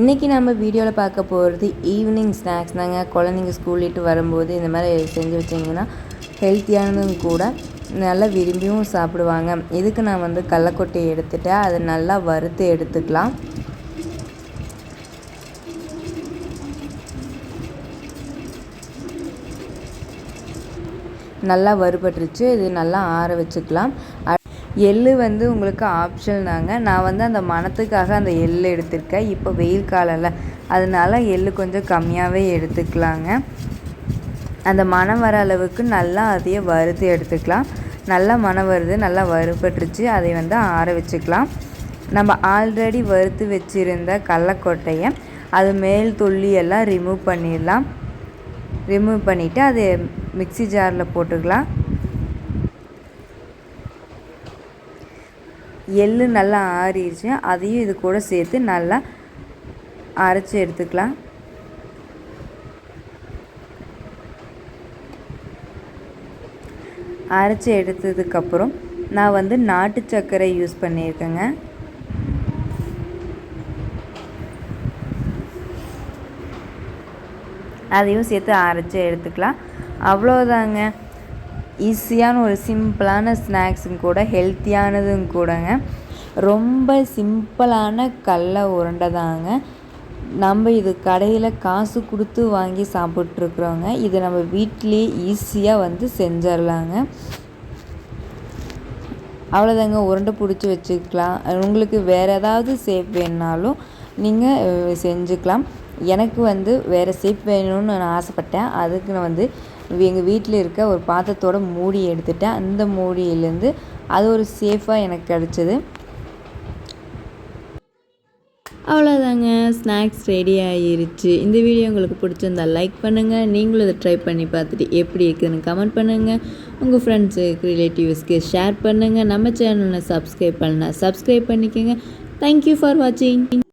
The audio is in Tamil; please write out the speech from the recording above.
இன்றைக்கி நம்ம வீடியோவில் பார்க்க போகிறது ஈவினிங் ஸ்நாக்ஸ் தாங்க. குழந்தைங்க ஸ்கூல் விட்டு வரும்போது இந்த மாதிரி செஞ்சு வச்சிங்கன்னா ஹெல்த்தியானதும் கூட நல்லா விரும்பியும் சாப்பிடுவாங்க. இதுக்கு நான் வந்து கடலக்கொட்டையை எடுத்துட்டேன். அதை நல்லா வறுத்து எடுத்துக்கலாம். நல்லா வறுபட்டுருச்சு. இது நல்லா ஆற வச்சுக்கலாம். எள்ளு வந்து உங்களுக்கு ஆப்ஷன் தாங்க. நான் வந்து அந்த மணத்துக்காக அந்த எள்ளு எடுத்திருக்கேன். இப்போ வெயில் காலம்ல அதனால எள்ளு கொஞ்சம் கம்மியாகவே எடுத்துக்கலாங்க. அந்த மணம் வர அளவுக்கு நல்லா அதையே வறுத்து எடுத்துக்கலாம். நல்லா மணம் வருது நல்லா வறுபட்டுருச்சு. அதை வந்து ஆற வச்சுக்கலாம். நம்ம ஆல்ரெடி வறுத்து வச்சுருந்த கடலக்கொட்டையை அது மேல் துள்ளி எல்லாம் ரிமூவ் பண்ணிடலாம். ரிமூவ் பண்ணிவிட்டு அதை மிக்சி ஜாரில் போட்டுக்கலாம். எள்ளு நல்லா ஆறிடுச்சு அதையும் இது கூட சேர்த்து நல்லா அரைச்சி எடுத்துக்கலாம். அரைச்சி எடுத்ததுக்கப்புறம் நான் வந்து நாட்டு சர்க்கரை யூஸ் பண்ணியிருக்கேங்க. அதையும் சேர்த்து அரைச்சி எடுத்துக்கலாம். அவ்வளோதாங்க ஈஸியான ஒரு சிம்பிளான ஸ்நாக்ஸும் கூட ஹெல்த்தியானதும் கூடங்க. ரொம்ப சிம்பிளான கடல உருண்டை தாங்க. நம்ம இது கடையில் காசு கொடுத்து வாங்கி சாப்பிட்ருக்குறோங்க இது நம்ம வீட்டிலேயே ஈஸியாக வந்து செஞ்சிடலாங்க அவ்வளோதாங்க உருண்டை பிடிச்சி வச்சுக்கலாம். உங்களுக்கு வேறு ஏதாவது சேஃப் வேணுனாலும் நீங்கள் செஞ்சுக்கலாம். எனக்கு வந்து வேறு சேப் வேணும்னு நான் ஆசைப்பட்டேன். அதுக்கு நான் வந்து எங்கள் வீட்டில் இருக்க ஒரு பாத்திரத்தோட மூடி எடுத்துட்டேன். அந்த மூடியிலேருந்து அது ஒரு சேஃபாக எனக்கு கிடச்சிது. அவ்வளோதாங்க ஸ்நாக்ஸ் ரெடி ஆகிருச்சு இந்த வீடியோ உங்களுக்கு பிடிச்சிருந்தா லைக் பண்ணுங்கள் நீங்களும் இதை ட்ரை பண்ணி பார்த்துட்டு எப்படி இருக்குதுன்னு கமெண்ட் பண்ணுங்கள் உங்கள் ஃப்ரெண்ட்ஸுக்கு ரிலேட்டிவ்ஸ்க்கு ஷேர் பண்ணுங்கள் நம்ம சேனலை சப்ஸ்கிரைப் பண்ணலாம் சப்ஸ்கிரைப் பண்ணிக்கோங்க. தேங்க்யூ ஃபார் வாட்சிங்